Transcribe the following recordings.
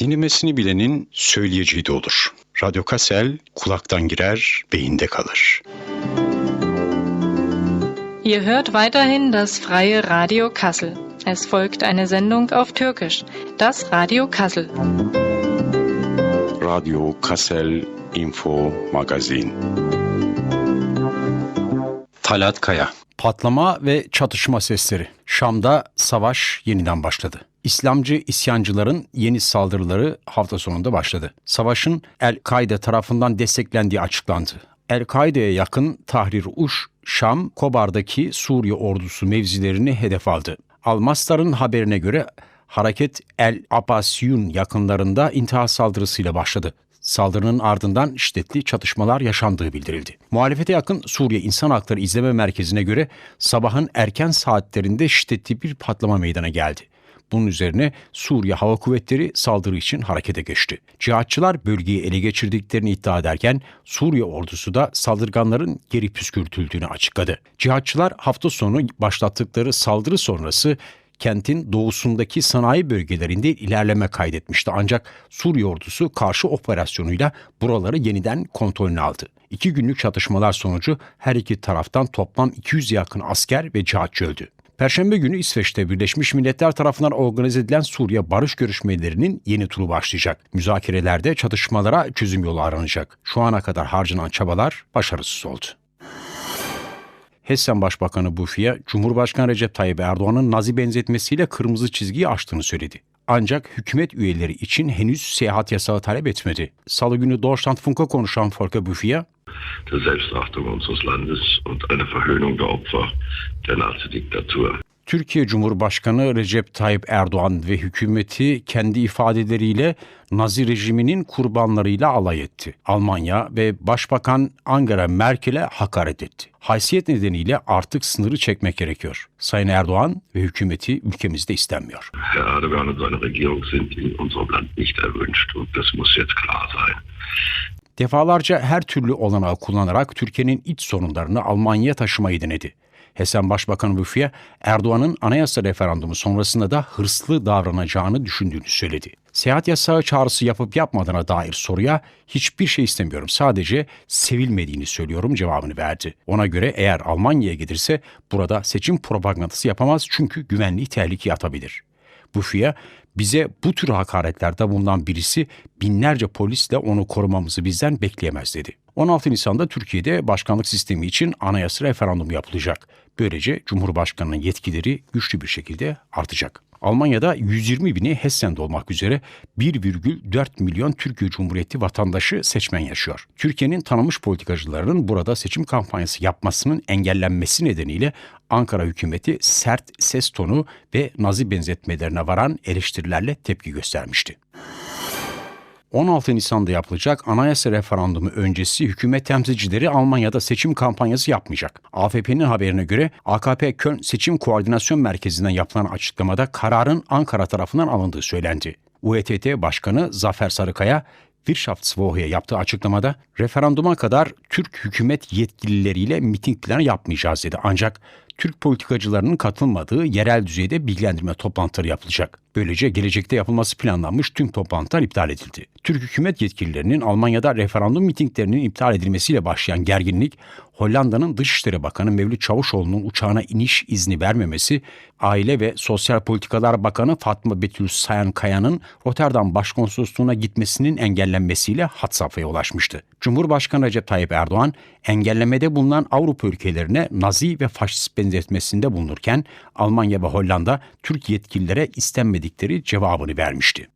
Dinlemesini bilenin söyleyeceği de olur. Radyo Kassel kulaktan girer, beyinde kalır. Ihr hört weiterhin das freie Radio Kassel. Es folgt eine Sendung auf Türkisch, das Radio Kassel. Radio Kassel Info Magazin. Talat Kaya Patlama ve çatışma sesleri. Şam'da savaş yeniden başladı. İslamcı isyancıların yeni saldırıları hafta sonunda başladı. Savaşın El-Kaide tarafından desteklendiği açıklandı. El-Kaide'ye yakın Tahrir Uş, Şam, Kobar'daki Suriye ordusu mevzilerini hedef aldı. Almastar'ın haberine göre hareket El Abbasiyun yakınlarında intihar saldırısıyla başladı. Saldırının ardından şiddetli çatışmalar yaşandığı bildirildi. Muhalefete yakın Suriye İnsan Hakları İzleme Merkezi'ne göre sabahın erken saatlerinde şiddetli bir patlama meydana geldi. Bunun üzerine Suriye Hava Kuvvetleri saldırı için harekete geçti. Cihatçılar bölgeyi ele geçirdiklerini iddia ederken Suriye ordusu da saldırganların geri püskürtüldüğünü açıkladı. Cihatçılar hafta sonu başlattıkları saldırı sonrası kentin doğusundaki sanayi bölgelerinde ilerleme kaydetmişti. Ancak Suriye ordusu karşı operasyonuyla buraları yeniden kontrolüne aldı. İki günlük çatışmalar sonucu her iki taraftan toplam 200 yakın asker ve cihatçı öldü. Perşembe günü İsveç'te Birleşmiş Milletler tarafından organize edilen Suriye barış görüşmelerinin yeni turu başlayacak. Müzakerelerde çatışmalara çözüm yolu aranacak. Şu ana kadar harcanan çabalar başarısız oldu. Hessen Başbakanı Bufiye, Cumhurbaşkanı Recep Tayyip Erdoğan'ın Nazi benzetmesiyle kırmızı çizgiyi aştığını söyledi. Ancak hükümet üyeleri için henüz seyahat yasağı talep etmedi. Salı günü Deutschlandfunk'a konuşan Volker Bufiye, der Selbstachtung unseres Landes und eine Verhöhnung der Opfer der Nazi-Diktatur. Türkiye Cumhurbaşkanı Recep Tayyip Erdoğan ve hükümeti kendi ifadeleriyle Nazi rejiminin kurbanlarıyla alay etti. Almanya ve Başbakan Angela Merkel'e hakaret etti. Haysiyet nedeniyle artık sınırı çekmek gerekiyor. Sayın Erdoğan ve hükümeti ülkemizde istenmiyor. Herr Erdogan und seine Regierung sind in unserem Land nicht erwünscht und das muss jetzt klar sein. Defalarca her türlü olanağı kullanarak Türkiye'nin iç sorunlarını Almanya'ya taşımayı denedi. Hesen Başbakanı Büfiye, Erdoğan'ın anayasa referandumu sonrasında da hırslı davranacağını düşündüğünü söyledi. Seyahat yasağı çağrısı yapıp yapmadığına dair soruya hiçbir şey istemiyorum sadece sevilmediğini söylüyorum cevabını verdi. Ona göre eğer Almanya'ya gelirse burada seçim propagandası yapamaz çünkü güvenliği tehlikeye atabilir. Bufiye bize bu tür hakaretlerde bulunan birisi binlerce polisle onu korumamızı bizden bekleyemez dedi. 16 Nisan'da Türkiye'de başkanlık sistemi için anayasa referandumu yapılacak. Böylece Cumhurbaşkanı'nın yetkileri güçlü bir şekilde artacak. Almanya'da 120 bini Hessen'de olmak üzere 1,4 milyon Türkiye Cumhuriyeti vatandaşı seçmen yaşıyor. Türkiye'nin tanınmış politikacılarının burada seçim kampanyası yapmasının engellenmesi nedeniyle Ankara hükümeti sert ses tonu ve nazi benzetmelerine varan eleştirilerle tepki göstermişti. 16 Nisan'da yapılacak anayasa referandumu öncesi hükümet temsilcileri Almanya'da seçim kampanyası yapmayacak. AFP'nin haberine göre AKP Köln Seçim Koordinasyon Merkezi'nden yapılan açıklamada kararın Ankara tarafından alındığı söylendi. UETT Başkanı Zafer Sarıkaya Wirtschaftswoche'ye yaptığı açıklamada referanduma kadar Türk hükümet yetkilileriyle miting planı yapmayacağız dedi. Ancak Türk politikacılarının katılmadığı yerel düzeyde bilgilendirme toplantıları yapılacak. Böylece gelecekte yapılması planlanmış tüm toplantılar iptal edildi. Türk hükümet yetkililerinin Almanya'da referandum mitinglerinin iptal edilmesiyle başlayan gerginlik, Hollanda'nın Dışişleri Bakanı Mevlüt Çavuşoğlu'nun uçağına iniş izni vermemesi, Aile ve Sosyal Politikalar Bakanı Fatma Betül Sayan Kaya'nın Rotterdam Başkonsolosluğu'na gitmesinin engellenmesiyle hat safhaya ulaşmıştı. Cumhurbaşkanı Recep Tayyip Erdoğan, engellemede bulunan Avrupa ülkelerine Nazi ve faşist benzetmesinde bulunurken Almanya ve Hollanda Türk yetkililere istenmedikleri cevabını vermişti.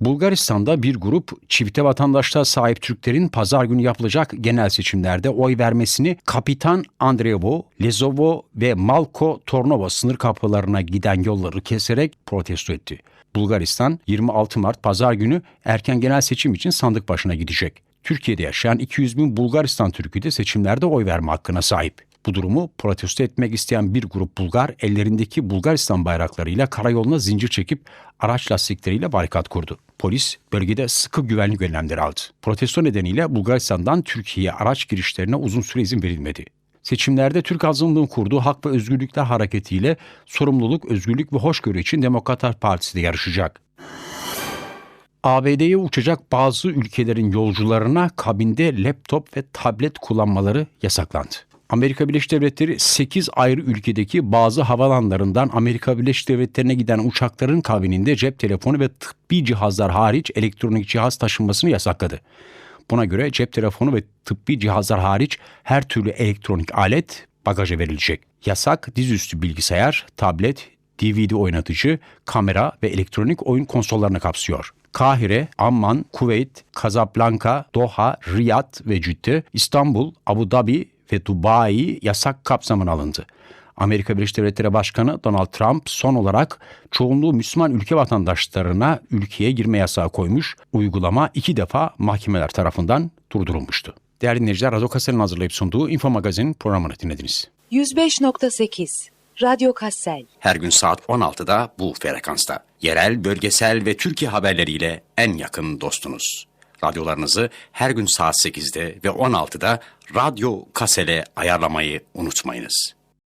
Bulgaristan'da bir grup çifte vatandaşlığa sahip Türklerin pazar günü yapılacak genel seçimlerde oy vermesini Kapitan Andreevo, Lezovo ve Malko Tornovo sınır kapılarına giden yolları keserek protesto etti. Bulgaristan 26 Mart pazar günü erken genel seçim için sandık başına gidecek. Türkiye'de yaşayan 200 bin Bulgaristan Türk'ü de seçimlerde oy verme hakkına sahip. Bu durumu protesto etmek isteyen bir grup Bulgar ellerindeki Bulgaristan bayraklarıyla karayoluna zincir çekip araç lastikleriyle barikat kurdu. Polis bölgede sıkı güvenlik önlemleri aldı. Protesto nedeniyle Bulgaristan'dan Türkiye'ye araç girişlerine uzun süre izin verilmedi. Seçimlerde Türk azınlığın kurduğu Hak ve Özgürlükler Hareketi ile Sorumluluk, Özgürlük ve Hoşgörü için Demokratlar Partisi de yarışacak. ABD'ye uçacak bazı ülkelerin yolcularına kabinde laptop ve tablet kullanmaları yasaklandı. Amerika Birleşik Devletleri 8 ayrı ülkedeki bazı havalanlarından Amerika Birleşik Devletleri'ne giden uçakların kabininde cep telefonu ve tıbbi cihazlar hariç elektronik cihaz taşınmasını yasakladı. Buna göre cep telefonu ve tıbbi cihazlar hariç her türlü elektronik alet bagaja verilecek. Yasak dizüstü bilgisayar, tablet, DVD oynatıcı, kamera ve elektronik oyun konsollarını kapsıyor. Kahire, Amman, Kuveyt, Casablanca, Doha, Riyad ve Cidde, İstanbul, Abu Dhabi ve Dubai yasak kapsamına alındı. Amerika Birleşik Devletleri Başkanı Donald Trump son olarak çoğunluğu Müslüman ülke vatandaşlarına ülkeye girme yasağı koymuş. Uygulama iki defa mahkemeler tarafından durdurulmuştu. Değerli dinleyiciler, Radyo Kasel'in hazırlayıp sunduğu Info Magazin programını dinlediniz. 105.8 Radyo Kassel Her gün saat 16'da bu frekansta. Yerel, bölgesel ve Türkiye haberleriyle en yakın dostunuz. Radyolarınızı her gün saat 8'de ve 16'da Radyo Kasel'e ayarlamayı unutmayınız.